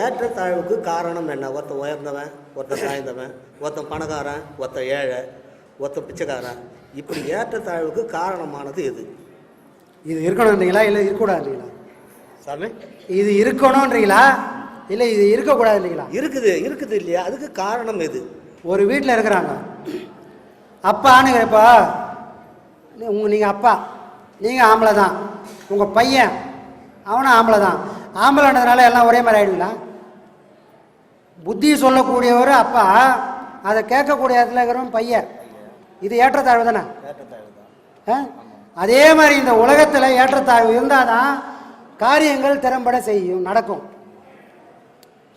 ஏற்றத்தாழ்வுக்கு காரணம் என்ன? ஒருத்தன் உயர்ந்தவன் ஒருத்தன் தாழ்ந்தவன் ஒருத்தன் பணக்காரன் ஒருத்தன் ஏழை ஒருத்தன் பிச்சைக்காரன். இப்படி ஏற்றத்தாழ்வுக்கு காரணமானது எது? இது இருக்கணுன்றீங்களா இல்லை இருக்கக்கூடாதுன்றீங்களா சாமி? இது இருக்கணுன்றீங்களா இல்லை இது இருக்கக்கூடாதுன்றீங்களா இருக்குது இருக்குது இல்லையா? அதுக்கு காரணம் எது? ஒரு வீட்டில் இருக்கிறாங்க. அப்பான்னு இப்போ உங்க நீங்கள் அப்பா. நீங்கள் ஆம்பளை தான். உங்கள் பையன் அவனும் ஆம்பளை தான். ஆம்பளைன்றதுனால எல்லாம் ஒரே மாதிரி ஆயிடுங்களா புத்தி சொல்லக்கூடியவர் அப்பா அதை கேட்கக்கூடிய இடத்துல இருக்கிறவன் பையன். இது ஏற்றத்தாழ்வு தானே? ஆ? அதே மாதிரி இந்த உலகத்தில் ஏற்றத்தாழ்வு இருந்தால் தான் காரியங்கள் திறம்பட செய்யும் நடக்கும்.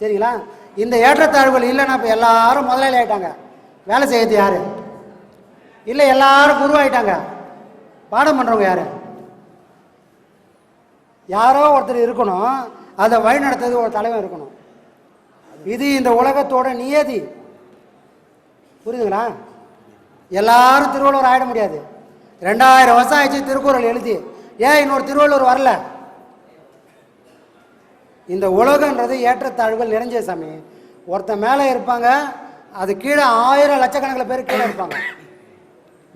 சரிங்களா? இந்த ஏற்றத்தாழ்வுகள் இல்லைன்னா இப்போ எல்லாரும் முதலாளி ஆயிட்டாங்க. வேலை செய்யறது யாரு? இல்லை எல்லாரும் குருவாயிட்டாங்க. பாடம் பண்ணுறவங்க யாரு? யாரோ ஒருத்தர் இருக்கணும் அதை வழி நடத்துறது ஒரு தலைவன் இருக்கணும். இது இந்த உலகத்தோட நியதி. புரியுதுங்களா? எல்லாரும் திருவள்ளுவர் ஆகிட முடியாது. ரெண்டாயிரம் வருஷம் ஆயிடுச்சு திருக்குறள் எழுதி. ஏன் இன்னொரு திருவள்ளுவர் வரல? இந்த உலகன்றது ஏற்றத்தாழ்வுகள் நிறைஞ்ச சாமி. ஒருத்தன் மேலே இருப்பாங்க அது கீழே ஆயிரம் லட்சக்கணக்கில் பேர் கீழே இருப்பாங்க.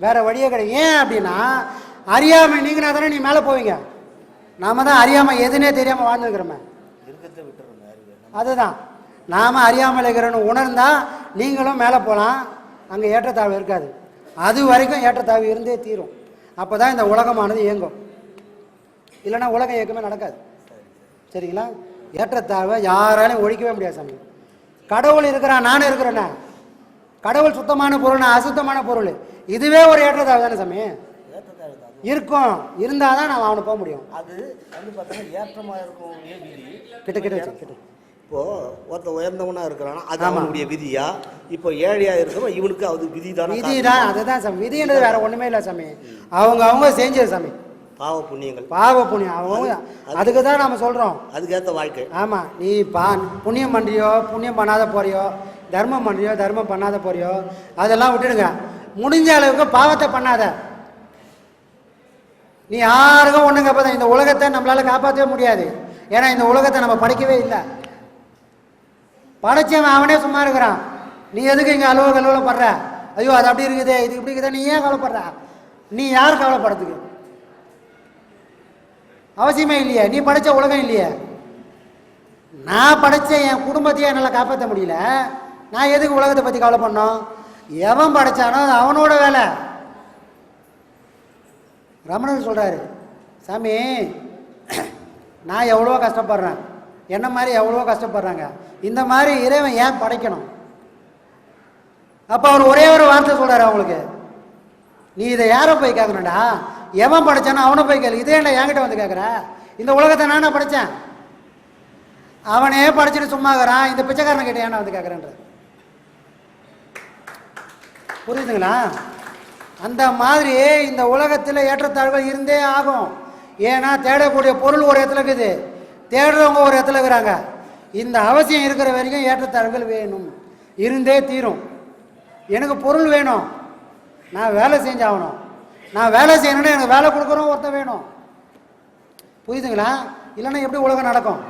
வேற வழியே கிடையாது. ஏன் அப்படின்னா அறியாமை நீங்கினா தானே நீ மேலே போவீங்க? நாம தான் அறியாமல் எதுனே தெரியாமல் வாழ்ந்துருக்கிறோமே. அதுதான். நாம அறியாமல் இருக்கிறோன்னு உணர்ந்தா நீங்களும் மேலே போகலாம் அங்கே ஏற்றத்தாழ்வு இருக்காது. அது வரைக்கும் ஏற்றத்தாழ்வு இருந்தே தீரும். அப்போ தான் இந்த உலகமானது இயங்கும். இல்லைன்னா உலகம் இயக்கமே நடக்காது. சரிங்களா? ஏற்றத்தாழ்வை யாராலையும் ஒழிக்கவே முடியாது சாமி. கடவுள் இருக்கிறான் நானும் இருக்கிறேண்ணே கடவுள் சுத்தமான பொருள் நான் அசுத்தமான பொருள். இதுவே ஒரு ஏற்றத்தாழ்வு தானே சாமி? இருக்கும். இருந்தால் தான் நான் அவனை போக முடியும். அது வந்து பார்த்தீங்கன்னா ஏற்றமாக இருக்கும் விதி. கிட்ட கிட்ட கிட்ட. இப்போ ஒருத்தன் உயர்ந்தவனா இருக்கிறான் அது. அவனுடைய விதியா? இப்போ ஏழையா இருக்கிறவன் இவனுக்கு அது விதி விதி தான் அதுதான் சாமி. விதின்றது வேற ஒண்ணுமே இல்லை சாமி. அவங்க அவங்க செஞ்சது சாமி. பாவ புண்ணியங்கள். பாவ புண்ணியம். அவங்க அதுக்கு தான் நாம சொல்றோம். அதுக்கேற்ற வாழ்க்கை. ஆமா நீ பா புண்ணியம் பண்றியோ புண்ணியம் பண்ணாத போறியோ தர்மம் பண்றியோ தர்மம் பண்ணாத போறியோ அதெல்லாம் விட்டுடுங்க. முடிஞ்ச அளவுக்கு பாவத்தை பண்ணாத. நீ யாருக்கும் ஒன்றும் பார்த்தா இந்த உலகத்தை நம்மளால காப்பாற்றவே முடியாது. ஏன்னா இந்த உலகத்தை நம்ம படைக்கவே இல்லை. படைச்சவன் அவனே சும்மா இருக்கிறான். நீ எதுக்கு இங்கே அலுவலக கலுவல படுற? ஐயோ அது அப்படி இருக்குது இது இப்படி இருக்குதா? நீ ஏன் கவலைப்படுற? நீ யார் கவலைப்படுறதுக்கு? அவசியமே இல்லையே. நீ படைச்ச உலகம் இல்லையே. நான் படைச்ச என் குடும்பத்தையே என்னால் காப்பாற்ற முடியல. நான் எதுக்கு உலகத்தை பற்றி கவலை பண்ணோம் எவன் படைச்சானோ அது அவனோட வேலை. ரமணர் சொல்கிறாரு சாமி நான் எவ்வளோ கஷ்டப்படுறேன். என்ன மாதிரி எவ்வளோ கஷ்டப்படுறாங்க. இந்த மாதிரி இறைவன் ஏன் படைக்கணும்? அப்போ அவர் ஒரே ஒரு வார்த்தை சொல்கிறார் அவங்களுக்கு. நீ இதை யாரை போய் கேட்கணும்டா. எவன் படைச்சானோ அவனை போய் கேள்வி இதே என்ன என்கிட்ட வந்து கேட்குற இந்த உலகத்தை நானே படைச்சேன். அவனே படைச்சிட்டு சும்மா இருக்கிறான். இந்த பிச்சைக்காரனை கிட்ட ஏன்டா வந்து கேட்குறேன்ற புரியுதுங்களா? அந்த மாதிரி இந்த உலகத்தில் ஏற்றத்தாழ்வுகள் இருந்தே ஆகும். ஏன்னா தேடக்கூடிய பொருள் ஒரு இடத்துல இருக்குது. தேடுறவங்க ஒரு இடத்துல இருக்கிறாங்க. இந்த அவசியம் இருக்கிற வரைக்கும் ஏற்றத்தாழ்வுகள் வேணும். இருந்தே தீரும். எனக்கு பொருள் வேணும். நான் வேலை செஞ்சாகணும். நான் வேலை செய்யணும்னா எனக்கு வேலை கொடுக்குறோம் ஒருத்தன் வேணும். புரியுதுங்களா? இல்லைன்னா எப்படி உலகம் நடக்கும்?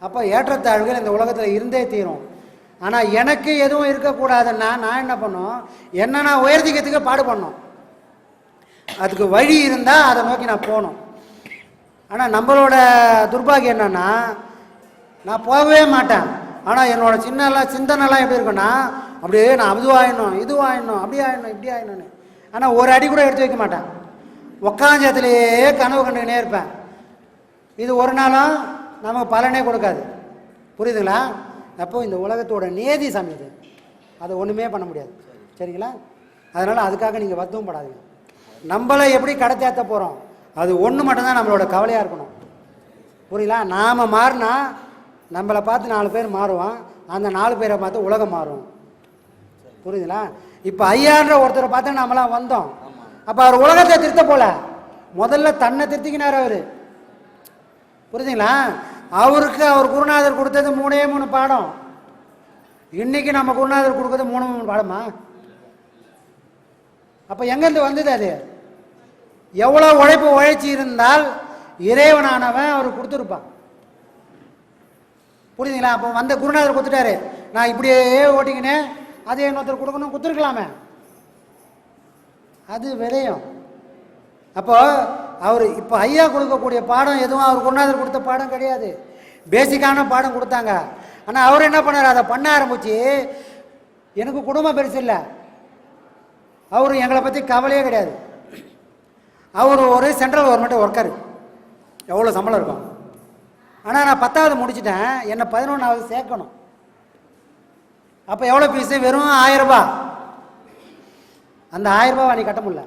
அப்போ ஏற்றத்தாழ்வுகள் இந்த உலகத்தில் இருந்தே தீரும். ஆனால் எனக்கு எதுவும் இருக்கக்கூடாதுன்னா நான் என்ன பண்ணும்? என்ன நான் உயர்த்திக்கிறதுக்கு பாடு பண்ணோம். அதுக்கு வழி இருந்தால் அதை நோக்கி நான் போகணும். ஆனால் நம்மளோட துர்பாகியம் என்னென்னா நான் போகவே மாட்டேன். ஆனால் என்னோட சின்னலாம் சிந்தனைலாம் எப்படி இருக்குன்னா அப்படியே நான் அதுவாயிடணும் இதுவாயிடணும் அப்படி ஆயிடணும் இப்படி ஆயிடணும்னு ஆனால் ஒரு அடி கூட எடுத்து வைக்க மாட்டேன். உக்காஞ்சத்துலேயே கனவு கண்டுக்கினே இருப்பேன். இது ஒரு நாளும் நமக்கு பலனே கொடுக்காது. புரியுதுங்களா? அப்போ இந்த உலகத்தோட நேதி சாமி அது அதை ஒன்றுமே பண்ண முடியாது. சரிங்களா? அதனால் அதுக்காக நீங்கள் வத்தவும் படாதீங்க. நம்மளை எப்படி கடத்தேற்ற போகிறோம் அது ஒன்று மட்டும்தான் நம்மளோட கவலையாக இருக்கணும். புரியுங்களா நாம் மாறினா நம்மளை பார்த்து நாலு பேர் மாறுவான். அந்த நாலு பேரை பார்த்து உலகம் மாறும். புரியுதுங்களா? இப்போ ஐயான்ற ஒருத்தரை பார்த்து நாமெல்லாம் வந்தோம். அப்போ அவர் உலகத்தை திருத்த போல. முதல்ல தன்னை திருத்திக்கினார் அவர். புரியுதுங்களா? அவருக்கு அவர் குருநாதர் கொடுத்தது மூணே மூணு பாடம். இன்னைக்கு நம்ம குருநாதர் கொடுக்கறது மூணு மூணு பாடமா? அப்போ எங்கேருந்து வந்தது அது? எவ்வளோ உழைப்பு உழைச்சி இருந்தால் இறைவனானவன் அவர் கொடுத்துருப்பான். புரியுதுங்களா? அப்போ வந்த குருநாதர் கொடுத்துட்டாரு. நான் இப்படியே ஓட்டிக்கினேன் அதே இன்னொருத்தர் கொடுக்கணும் கொடுத்துருக்கலாமே. அது விளையும் அப்போது அவர் இப்போ ஐயா கொடுக்கக்கூடிய பாடம் எதுவும் அவர் குருநாதர் கொடுத்த பாடம் கிடையாது. பேசிக்கான பாடம் கொடுத்தாங்க. ஆனால் அவர் என்ன பண்ணார்? அதை பண்ண ஆரம்பிச்சு எனக்கு குடும்பம் பெருசு இல்லை. அவர் எங்களை பற்றி கவலையே கிடையாது. அவர் ஒரு சென்ட்ரல் கவர்மெண்ட் ஒர்க்கர் எவ்வளோ சம்பளம் இருக்கும். ஆனால் நான் பத்தாவது முடிச்சிட்டேன். என்னை பதினொன்றாவது சேர்க்கணும். அப்போ எவ்வளோ ஃபீஸு வெறும் ஆயிரம் அந்த ஆயிரம் ரூபாய் நீ கட்ட முடியல.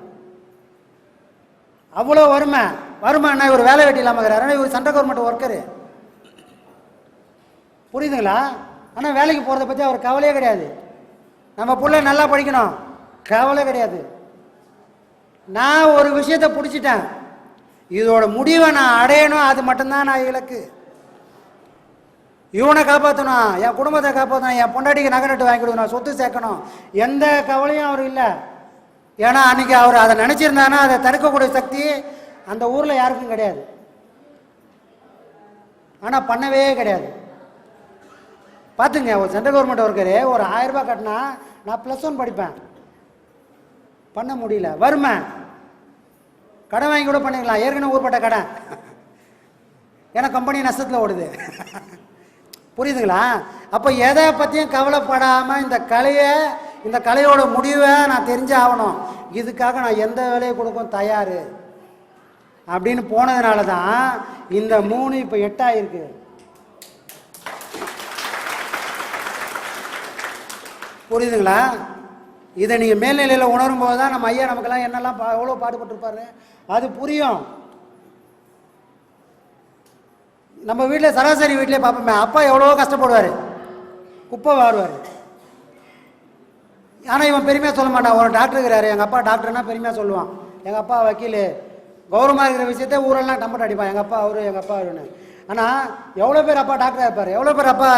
அவ்வளோ வறுமை வறுமை என்ன இவர் வேலை வெட்டி இல்லாமல் இருக்கிறாரு. இவர் சென்ட்ரல் கவர்மெண்ட் ஒர்க்கரு புரியுதுங்களா? ஆனால் வேலைக்கு போகிறத பற்றி அவர் கவலையே கிடையாது. நம்ம பிள்ளை நல்லா படிக்கணும். கவலை கிடையாது. நான் ஒரு விஷயத்தை பிடிச்சிட்டேன். இதோட முடிவை நான் அடையணும். அது மட்டும்தான் நான் இலக்கு. இவனை காப்பாற்றணும் என் குடும்பத்தை காப்பாற்றணும் என் பொண்டாட்டிக்கு நகை நட்டு வாங்கி கொடுக்கணும். சொத்து சேர்க்கணும். எந்த கவலையும் அவர் இல்லை. ஏன்னா அன்றைக்கி அவர் அதை நினச்சிருந்தானா அதை தடுக்கக்கூடிய சக்தி அந்த ஊரில் யாருக்கும் கிடையாது. ஆனால் பண்ணவே கிடையாது. பார்த்துங்க ஒரு சென்ட்ரல் கவர்மெண்ட் ஒர்க்கரு ஒரு ஆயிரரூபா கட்டினா நான் ப்ளஸ் ஒன் படிப்பேன். பண்ண முடியல. வறுமை கடன் வாங்கி கூட பண்ணிக்கலாம். ஏற்கனவே ஊர்பட்ட கடன். ஏன்னா கம்பெனி நஷ்டத்தில் ஓடுது. புரியுதுங்களா? அப்போ எதை பற்றியும் கவலைப்படாமல் இந்த கலையை இந்த கலையோட முடிவை நான் தெரிஞ்சு ஆகணும் இதுக்காக நான் எந்த வேலையை கொடுக்கும் தயார். அப்படின்னு போனதுனால தான் இந்த மூணு இப்போ எட்டாயிருக்கு. புரியுதுங்களா? இதை நீங்கள் மேல்நிலையில் உணரும் போது தான் நம்ம ஐயா நமக்கெல்லாம் என்னெல்லாம் பா எவ்வளோ பாடுபட்டுருப்பாரு? அது புரியும். நம்ம வீட்டில் சராசரி வீட்டிலே பார்ப்போமே அப்பா எவ்வளோ கஷ்டப்படுவார். குப்பை வாடுவார் ஆனால் இவன் பெருமையாக சொல்ல மாட்டான். ஒரு டாக்டர் இருக்கிறாரு. எங்கள் அப்பா டாக்டர்னா பெருமையாக சொல்லுவான். எங்கள் அப்பா வக்கீல். கௌரவமாக இருக்கிற விஷயத்த ஊரெல்லாம் டம்பட் அடிப்பான். எங்கள் அப்பா அவரு எங்கள் அப்பா அவருன்னு. ஆனால் எவ்வளோ பேர் அப்பா டாக்டராக இருப்பார்? எவ்வளோ பேர் அப்பா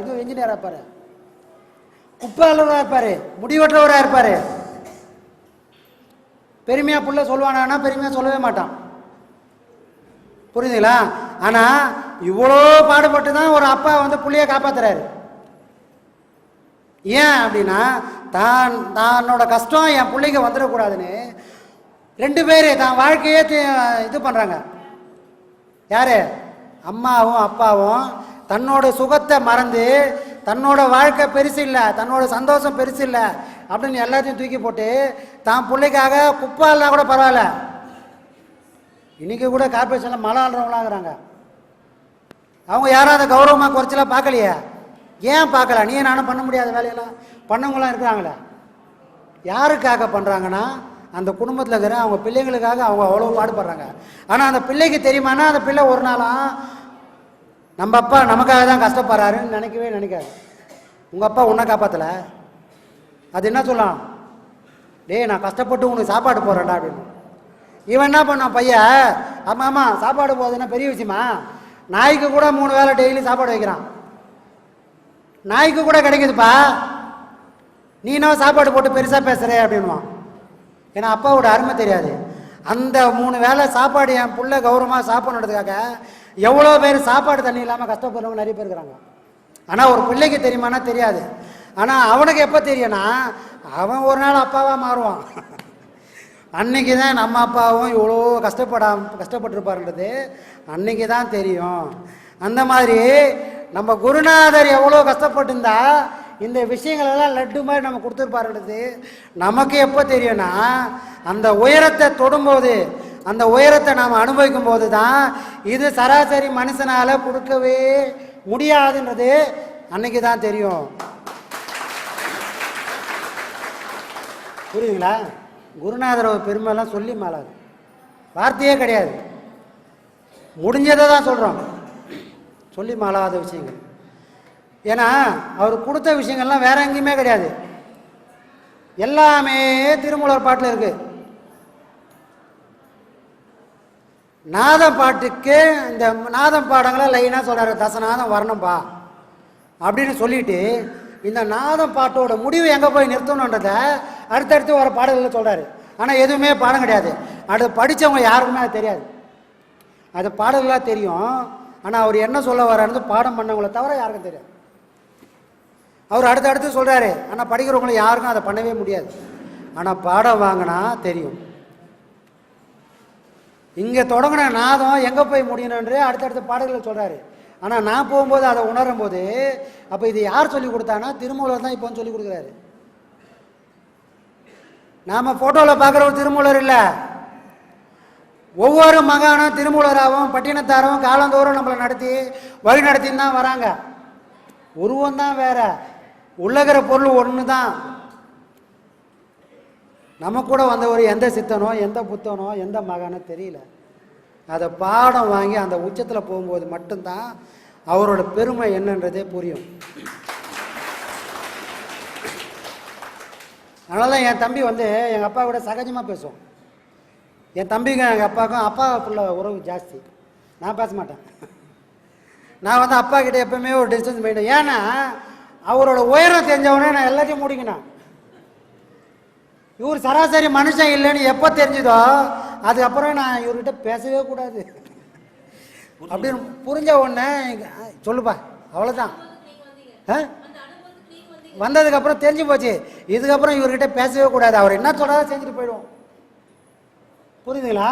இது இன்ஜினியராக இருப்பார்? குப்பை இருப்பார். முடிவற்றவராக இருப்பார். பெருமையாக புள்ள சொல்லுவானா பெருமையாக சொல்லவே மாட்டான். புரியுதுங்களா ஆனால் இவ்வளோ பாடுபட்டு தான் ஒரு அப்பா வந்து பிள்ளைய காப்பாற்றுறாரு ஏன் அப்படின்னா தான் தன்னோட கஷ்டம் என் பிள்ளைங்க வந்துடக்கூடாதுன்னு ரெண்டு பேர் தான் வாழ்க்கையே இது பண்ணுறாங்க யாரு? அம்மாவும் அப்பாவும் தன்னோட சுகத்தை மறந்து தன்னோட வாழ்க்கை பெருசு இல்லை தன்னோட சந்தோஷம் பெருசு இல்லை அப்படின்னு எல்லாத்தையும் தூக்கி போட்டு தான் பிள்ளைக்காக குப்பை இல்லைனா கூட பரவாயில்ல. இன்றைக்கி கூட கார்பரேஷனில் மழை ஆடுறவங்களாங்கிறாங்க அவங்க யாரும் அதை கௌரவமாக குறைச்சலாம் பார்க்கலையே? ஏன் பார்க்கல? நீ நானும் பண்ண முடியாத வேலையெல்லாம் பண்ணவங்களாம் இருக்கிறாங்களே. யாருக்காக பண்ணுறாங்கன்னா அந்த குடும்பத்தில் இருக்கிற அவங்க பிள்ளைங்களுக்காக அவங்க அவ்வளோ பாடுபடுறாங்க. ஆனால் அந்த பிள்ளைக்கு தெரியுமானா அந்த பிள்ளை ஒரு நாளாக நம்ம அப்பா நமக்காக தான் கஷ்டப்படுறாருன்னு நினைக்கவே நினைக்காது. உங்கள் அப்பா உன்னை காப்பாற்றலை அது என்ன சொல்லலாம்? டேய் நான் கஷ்டப்பட்டு உனக்கு சாப்பாடு போடுறேன்டா அப்படின்னு. இவன் என்ன பண்ணான் பையன்? ஆமாம் ஆமாம் சாப்பாடு போகுதுன்னா பெரிய விஷயமா? நாய்க்கு கூட மூணு வேளை டெய்லி சாப்பாடு வைக்கிறான். நாய்க்கு கூட கிடைக்குதுப்பா. நீ என்ன சாப்பாடு போட்டு பெருசாக பேசுகிற அப்படின்வான் ஏன்னா அப்பாவோட அருமை தெரியாது. அந்த மூணு வேளை சாப்பாடு என் பிள்ளை கௌரவமாக சாப்பிடணுன்றதுக்காக எவ்வளோ பேர் சாப்பாடு தண்ணி இல்லாமல் கஷ்டப்படுறவங்க நிறைய பேர் இருக்கிறாங்க ஆனால் ஒரு பிள்ளைக்கு தெரியுமானா தெரியாது. ஆனால் அவனுக்கு எப்போ தெரியும்னா அவன் ஒரு நாள் அப்பாவாக மாறுவான். அன்னைக்கு தான் நம்ம அப்பாவும் இவ்வளோ கஷ்டப்படாம கஷ்டப்பட்டிருப்பாருன்றது அன்னைக்கு தான் தெரியும். அந்த மாதிரி நம்ம குருநாதர் எவ்வளோ கஷ்டப்பட்டிருந்தா இந்த விஷயங்கள் எல்லாம் லட்டு மாதிரி நம்ம கொடுத்துருப்பாருன்றது நமக்கு எப்போ தெரியும்னா அந்த உயரத்தை தொடும்போது அந்த உயரத்தை நாம் அனுபவிக்கும் போது தான் இது சராசரி மனுஷனால் கொடுக்கவே முடியாதுன்றது அன்னைக்கு தான் தெரியும். புரியுதுங்களா? குருநாதரோட பெருமைலாம் சொல்லி மாளாது வார்த்தையே கிடையாது. முடிஞ்சதை தான் சொல்கிறோம் சொல்லி மாளாத விஷயங்கள். ஏன்னா அவர் கொடுத்த விஷயங்கள்லாம் வேற எங்கேயுமே கிடையாது. எல்லாமே திருமூலர் பாட்டில் இருக்கு. நாதம் பாட்டுக்கு இந்த நாதம் பாடங்களை லைனாக சொல்கிறார் தசநாதம் வரணும்பா. அப்படின்னு சொல்லிட்டு இந்த நாதம் பாட்டோட முடிவு எங்கே போய் நிறுத்தணுன்றத அடுத்தடுத்து வர பாடல்களில் சொல்கிறாரு ஆனால் எதுவுமே பாடம் கிடையாது. அது படித்தவங்க யாருக்குமே அது தெரியாது. அது பாடல்களாக தெரியும். ஆனால் அவர் என்ன சொல்ல வரார்னு பாடம் பண்ணவங்கள தவிர யாருக்கும் தெரியாது. அவர் அடுத்து அடுத்து சொல்கிறாரு ஆனால் படிக்கிறவங்களை யாருக்கும் அதை பண்ணவே முடியாது. ஆனால் பாடம் வாங்கினா தெரியும். இங்கே தொடங்கின நாதம் எங்கே போய் முடியணுன்றே அடுத்தடுத்த பாடல்கள் சொல்கிறாரு ஆனால் நான் போகும்போது அதை உணரும் போது அப்போ இது யார் சொல்லி கொடுத்தானா திருமூலர் தான் இப்போ சொல்லி கொடுக்குறாரு. நாம் ஃபோட்டோவில் பார்க்குற ஒரு திருமூலர் இல்லை. ஒவ்வொரு மகானும் திருமூலராகவும் பட்டினத்தாரும் காலந்தோறும் நம்மளை நடத்தி வழி நடத்தின்னு தான் வராங்க. உருவம் தான் வேற. உள்ளகிற பொருள் ஒன்று தான் நம்ம கூட வந்தவர் எந்த சித்தனோ எந்த புத்தனோ எந்த மகனோ தெரியல. அதை பாடம் வாங்கி அந்த உச்சத்தில் போகும்போது மட்டும்தான் அவரோட பெருமை என்னன்றதே புரியும். அதனால தான் என் தம்பி வந்து எங்கள் அப்பா கூட சகஜமாக பேசுவோம் என் தம்பிக்கும் எங்கள் அப்பாவுக்கும் அப்பா புள்ள உறவு ஜாஸ்தி. நான் பேச மாட்டேன். நான் வந்து அப்பா கிட்ட எப்பவுமே ஒரு டிஸ்டன்ஸ் போயிட்டேன் ஏன்னா அவரோட உயரம் தெரிஞ்சவொடனே நான் எல்லாத்தையும் முடிக்கணும் இவர் சராசரி மனுஷன் இல்லைன்னு எப்போ தெரிஞ்சுதோ அதுக்கப்புறம் நான் இவர்கிட்ட பேசவே கூடாது. அப்படின்னு புரிஞ்ச உடனே சொல்லுப்பா அவ்வளோதான் வந்ததுக்கப்புறம் தெரிஞ்சு போச்சு. இதுக்கப்புறம் இவர்கிட்ட பேசவே கூடாது. அவர் என்ன சொல்றாரோ செஞ்சுட்டு போயிடுவோம். புரியுதுங்களா?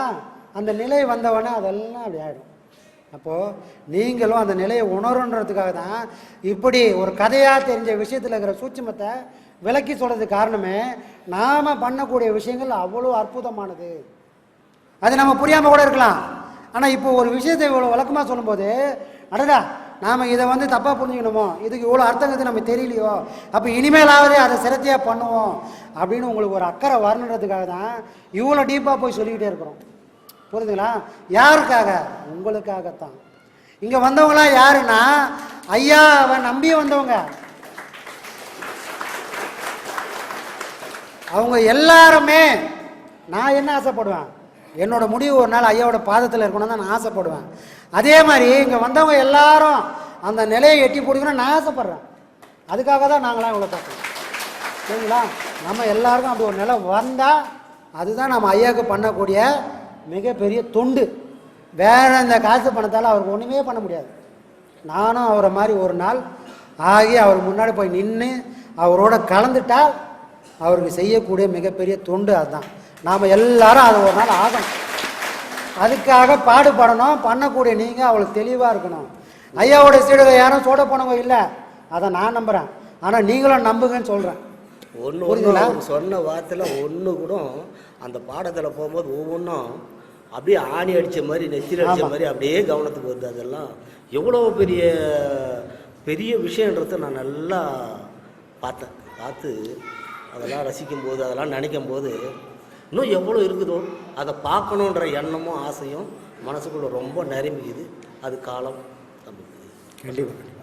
அந்த நிலை வந்தவொடனே அதெல்லாம் அப்படி ஆகிடும் அப்போது நீங்களும் அந்த நிலையை உணருன்றதுக்காக தான் இப்படி ஒரு கதையாக தெரிஞ்ச விஷயத்தில் இருக்கிற சூட்சுமத்தை விளக்கி சொல்கிறதுக்கு காரணமே நாம் பண்ணக்கூடிய விஷயங்கள் அவ்வளோ அற்புதமானது. அது நம்ம புரியாமல் கூட இருக்கலாம். ஆனால் இப்போ ஒரு விஷயத்தை இவ்வளோ விளக்கமாக சொல்லும்போது அடடா நாம் இதை வந்து தப்பாக புரிஞ்சுக்கணுமோ? இதுக்கு இவ்வளோ அர்த்தங்கிறது நம்ம தெரியலையோ? அப்போ இனிமேலாவது அதை சிரத்தையாக பண்ணுவோம் அப்படின்னு உங்களுக்கு ஒரு அக்கறை வரணுன்றதுக்காக தான் இவ்வளோ டீப்பாக போய் சொல்லிக்கிட்டே இருக்கிறோம். புரியுதுங்களா யாருக்காக? உங்களுக்காகத்தான். இங்கே வந்தவங்களாம் யாருன்னா ஐயாவை நம்பி வந்தவங்க. அவங்க எல்லாருமே நான் என்ன ஆசைப்படுவேன்? என்னோட முடிவு ஒரு நாள் ஐயாவோட பாதத்தில் இருக்கணும் தான் நான் ஆசைப்படுவேன். அதே மாதிரி இங்கே வந்தவங்க எல்லாரும் அந்த நிலையை எட்டி பிடிக்கணும்னு நான் ஆசைப்படுறேன். அதுக்காக தான் நாங்களாம் இவ்வளோ பார்க்குறோம் சரிங்களா? நம்ம எல்லாருக்கும் அப்படி ஒரு நிலை வந்தால் அதுதான் நம்ம ஐயாவுக்கு பண்ணக்கூடிய மிகப்பெரிய தொண்டு. வேறு இந்த காசு பணத்தால் அவருக்கு ஒன்றுமே பண்ண முடியாது. நானும் அவரை மாதிரி ஒரு நாள் ஆகி அவர் முன்னாடி போய் நின்று அவரோட கலந்துட்டால் அவருக்கு செய்யக்கூடிய மிகப்பெரிய தொண்டு அதுதான். நாம் எல்லாரும் அது ஒரு நாள் ஆகணும். அதுக்காக பாடுபடணும் பண்ணக்கூடிய நீங்கள் அவளுக்கு தெளிவாக இருக்கணும். ஐயாவோட சீடர்கள் யாரும் சோட போனவங்க இல்லை. அதை நான் நம்புகிறேன் ஆனால் நீங்களும் நம்புங்கன்னு சொல்கிறேன் ஒன்று சொன்ன வார்த்தையில் ஒன்று கூட அந்த பாடத்தில் போகும்போது ஒவ்வொன்றும் அப்படியே ஆணி அடித்த மாதிரி நெத்திரி அடித்த. மாதிரி அப்படியே கவனத்துக்கு வருது அதெல்லாம். எவ்வளோ பெரிய பெரிய விஷயன்றதை நான் நல்லா பார்த்தேன். பார்த்து அதெல்லாம் ரசிக்கும்போது அதெல்லாம் நினைக்கும் போது இன்னும் எவ்வளோ இருக்குதோ அதை பார்க்கணுன்ற எண்ணமும் ஆசையும் மனசுக்குள்ளே ரொம்ப நிரம்பிக்குது அது காலம் நமக்கு கண்டிப்பாக